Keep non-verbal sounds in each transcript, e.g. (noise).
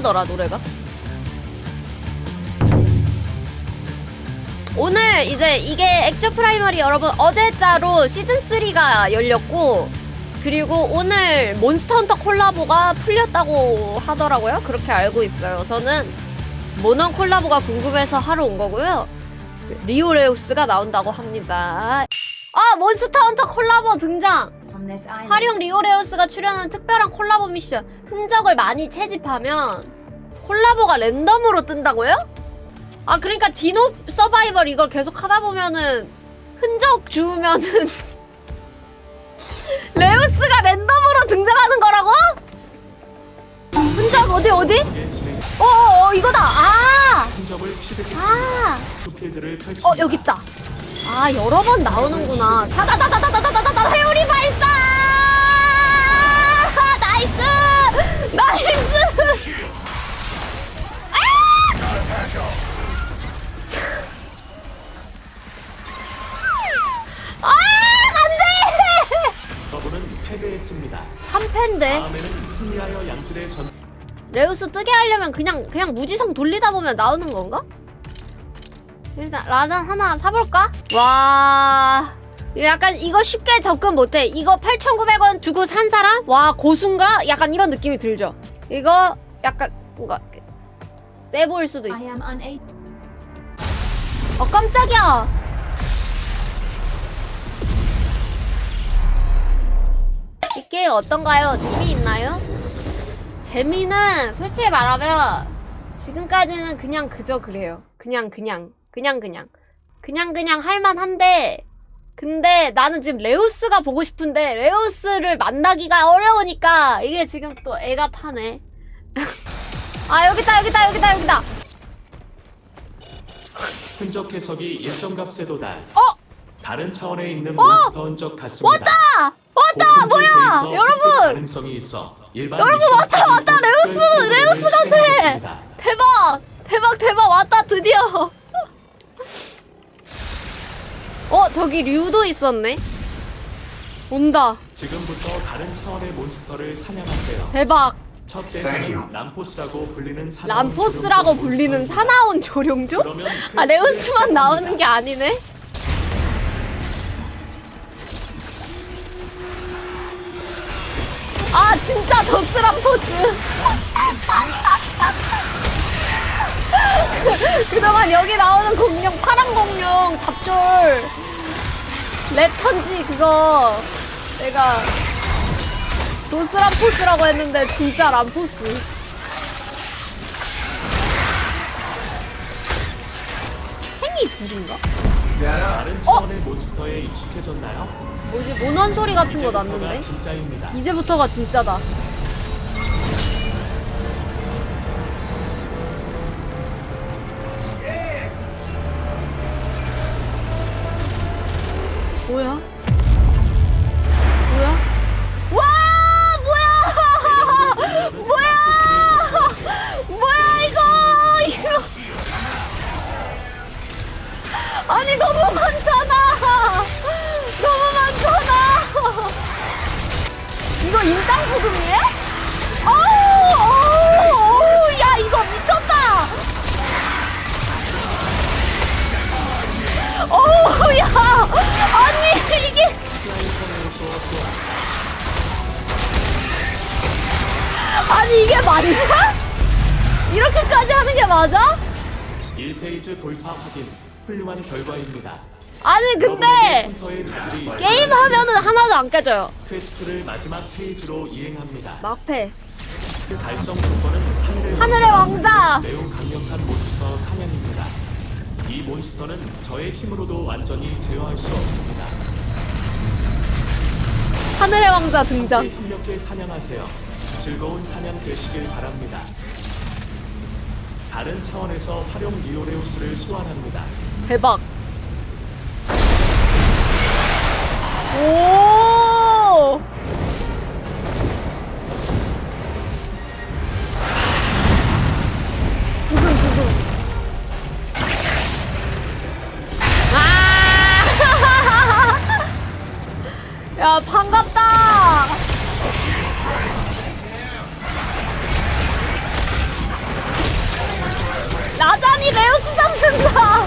신나더라 노래가. 오늘 이제 이게 액션 프라이머리 여러분 어제자로 시즌 3가 열렸고 그리고 오늘 몬스터 헌터 콜라보가 풀렸다고 하더라고요. 그렇게 알고 있어요. 저는 모넌 콜라보가 궁금해서 하러 온 거고요. 리오레우스가 나온다고 합니다. 아 몬스터 헌터 콜라보 등장. 화룡 리오레우스가 출연한 특별한 콜라보 미션 흔적을 많이 채집하면 콜라보가 랜덤으로 뜬다고요? 아 그러니까 디노 서바이벌 이걸 계속 하다 보면은 흔적 주우면은 (laughs) 레우스가 랜덤으로 등장하는 거라고? 흔적 어디 어디? 어어 이거다 아! 흔적을 취득했습니다. 아! 펼칩니다. 어 여기 있다. 아 여러 번 나오는구나. 다다다다다다다다다 회오리 발사! 나이스! 나이스! 아! 아 안돼! 여러분은 패배했습니다. 3패인데 다음에는 승리하여 양질의 전 레우스 뜨게 하려면 그냥 그냥 무지성 돌리다 보면 나오는 건가? 일단 라잔 하나 사볼까? 와 약간 이거 쉽게 접근 못해 이거 8,900원 주고 산 사람? 와 고수인가? 약간 이런 느낌이 들죠 이거 약간 뭔가 세 보일 수도 있어. 어 깜짝이야 이 게임 어떤가요? 재미있나요? 재미는 솔직히 말하면 지금까지는 그냥 그저 그래요 그냥 그냥 그냥 그냥 그냥 그냥 할만한데 근데 나는 지금 레우스가 보고 싶은데 레우스를 만나기가 어려우니까 이게 지금 또 애가 타네 (laughs) 아 여기다 여기다 여기다 여기다 흔적 해석이 일정 값에 도달. 어? 다른 차원에 있는 몬스터 흔적 같습니다. 왔다! 왔다! 뭐야! 여러분! 가능성이 있어. 일반 여러분, 왔다, 왔다! 레우스! 레우스 같아! 대박! 대박 대박 왔다 드디어 어 저기 류도 있었네 온다 지금부터 다른 차원의 몬스터를 사냥하세요. 대박 첫 Thank you. 대상은 람포스라고 불리는 사나운 람포스라고 불리는 몬스터입니다. 사나운 조룡조? 그러면 아 레오스만. 나오는 게 아니네 아 진짜 더스람포스 (laughs) 그동안 여기 나오는 공룡 파란 공룡 잡졸 레턴지 그거 내가 도스 람포스라고 했는데 진짜 람포스 행이 둘인가? 다른 몬스터에 익숙해졌나요? 뭐지 모넌 소리 같은 거 났는데 진짜입니다. 이제부터가 진짜다 뭐야? 뭐야? 와 뭐야 (laughs) 뭐야 뭐야 이거 이거 아니 너무 많잖아 너무 많잖아 이거 인당? 어우, 어우, 어우, 야, 이거 미쳤다! 어우, 야! 아니, 이게 말이야? 이렇게까지 하는 게 맞아? 1페이지 돌파 확인. 훌륭한 결과입니다. 아니, 근데, 자질이 게임 하면은 하나도 안 깨져요. 퀘스트를 마지막 페이지로 이행합니다. 막패. 그 달성 조건은 하늘의, 하늘의 왕자! 매우 강력한 몬스터 사냥입니다. 이 몬스터는 저의 힘으로도 완전히 제어할 수 없습니다. 하늘의 왕자 등장. 함께 힘겹게 사냥하세요. 즐거운 사냥 되시길 바랍니다. 다른 차원에서 활용 리오레우스를 소환합니다. 대박. 오! 아! (laughs) 야 반갑다. 갑자기 레오스 잡는다.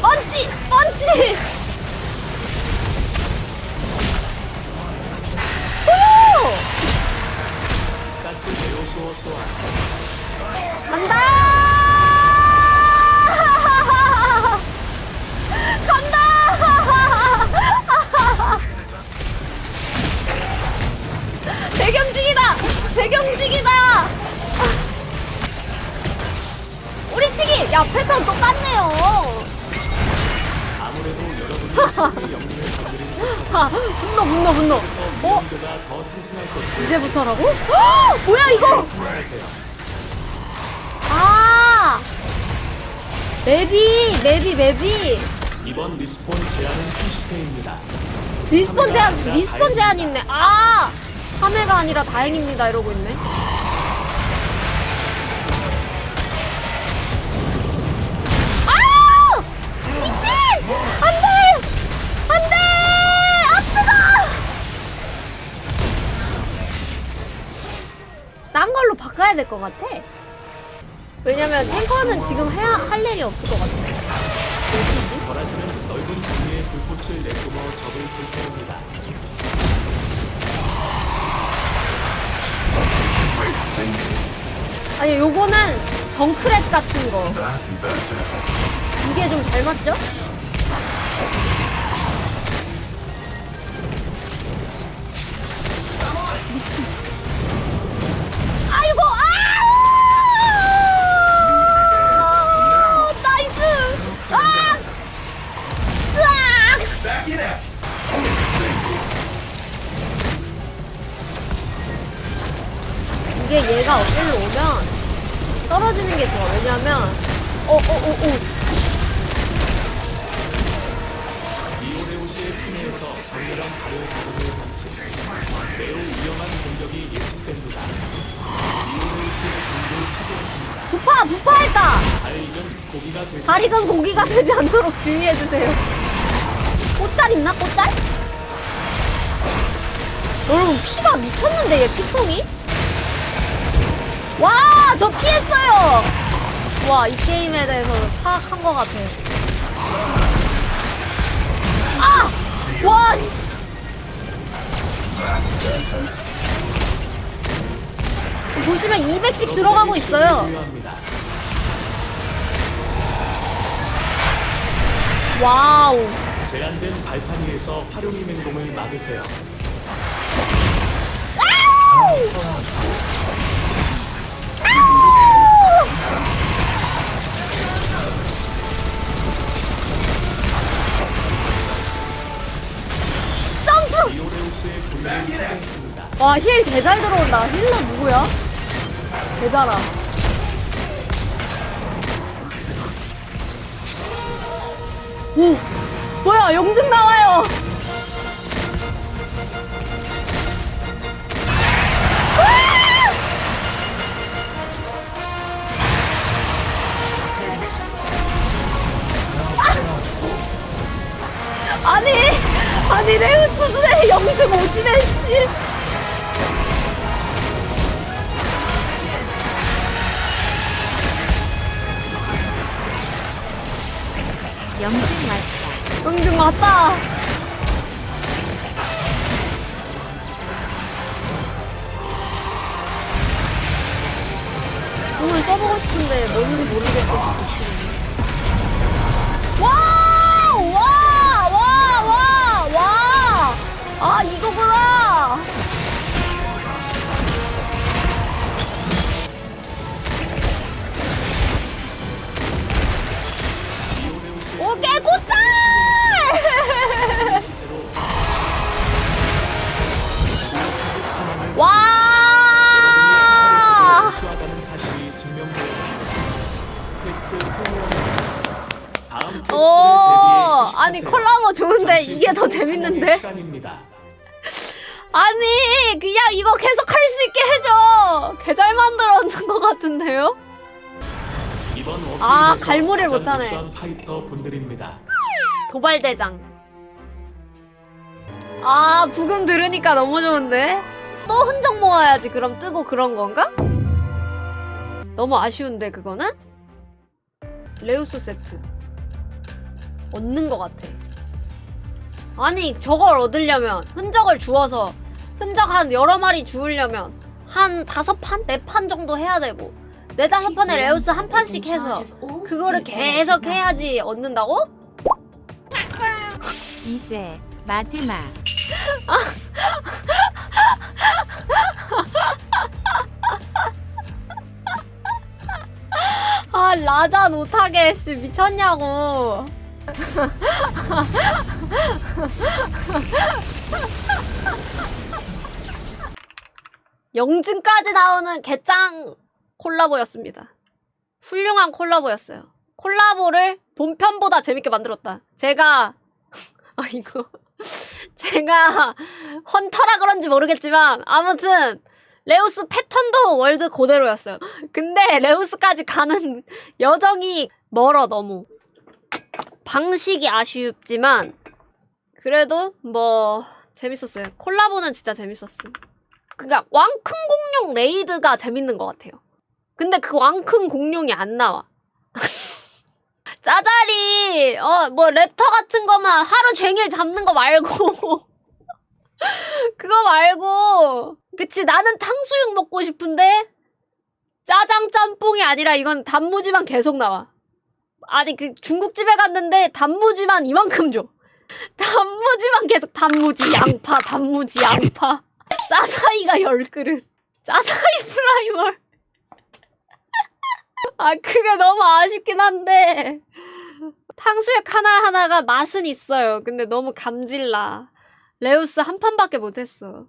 펀치! 펀치! 똑같네요. 아, 분노, 분노, 분노. 어? 이제부터라고? 헉! 뭐야, 이거! 아! 맵이, 맵이, 맵이. 이번 리스폰 제한은 30회입니다. 리스폰 제한, 리스폰 제한 있네. 아! 3회가 아니라 다행입니다. 이러고 있네. 바꿔야 될 것 같아. 왜냐면 탱커는 지금 해야 할 일이 없을 것 같아. 버라지는 넓은 장미의 불꽃을 내뿜어 적을 불태웁니다. 아니 요거는 정크랩 같은 거 이게 좀 잘 맞죠? 다. 부파, 부파했다! 잘 익은 고기가 되지 않도록 주의해 주세요. 꽃잘 있나, 꽃잘? 여러분, 피가 미쳤는데, 얘 피통이? 와, 저 피했어요! 와, 이 게임에 대해서 파악한 것 같아. 아! 와, 씨! 보시면 200씩 들어가고 있어요. 와우. 제한된 발판 위에서 활용이 맹공을 막으세요. 점프! 와, 힐 개잘 들어온다. 힐러 누구야? 개 잘아. 오! 뭐야, 영증 나와요! 아! 아니, 아니, 레우스의 영증 오지네, 씨. 영증 맞다. 영증 맞다. 오늘 써보고 싶은데 뭔지 모르겠어. 아, 이거구나! 오! 새로 와! 오, 아니. 콜라보 좋은데 이게 더후 재밌는데? 아니 그냥 이거 계속 할 수 있게 해줘. 개 잘 만들었는 것 같은데요? 이번 아, 갈무리를 가장 못하네. 우수한 파이터 분들입니다. 도발대장. 아 부금 들으니까 너무 좋은데? 또 흔적 모아야지 그럼 뜨고 그런 건가? 너무 아쉬운데 그거는? 레우스 세트 얻는 것 같아. 아니 저걸 얻으려면 흔적을 주워서 흔적 한 여러 마리 주우려면 한 다섯 판, 네 판 정도 해야 되고 네 다섯 판에 레우스 한 판씩 해서 그거를 계속 해야지 얻는다고? 이제 마지막 아 라자 못하게 씨 미쳤냐고. (laughs) 영증까지 나오는 개짱 콜라보였습니다. 훌륭한 콜라보였어요. 콜라보를 본편보다 재밌게 만들었다. 제가 (laughs) 아 이거 (laughs) 제가 헌터라 그런지 모르겠지만 아무튼 레우스 패턴도 월드 그대로였어요. 근데 레우스까지 가는 (laughs) 여정이 멀어 너무. 방식이 아쉽지만 그래도 뭐 재밌었어요. 콜라보는 진짜 재밌었음. 그니까 왕큰 공룡 레이드가 재밌는 것 같아요. 근데 그 왕큰 공룡이 안 나와. (laughs) 짜자리! 어뭐 랩터 같은 거만 하루 종일 잡는 거 말고. (laughs) 그거 말고. 그치 나는 탕수육 먹고 싶은데 짜장 짬뽕이 아니라 이건 단무지만 계속 나와. 아니 그 중국집에 갔는데 단무지만 이만큼 줘. (laughs) 단무지만 계속 단무지 양파 단무지 양파 짜사이가 열 그릇. 짜사이 프라이멀 아 그게 너무 아쉽긴 한데. 탕수육 하나하나가 맛은 있어요. 근데 너무 감질나. 레우스 한 판밖에 못했어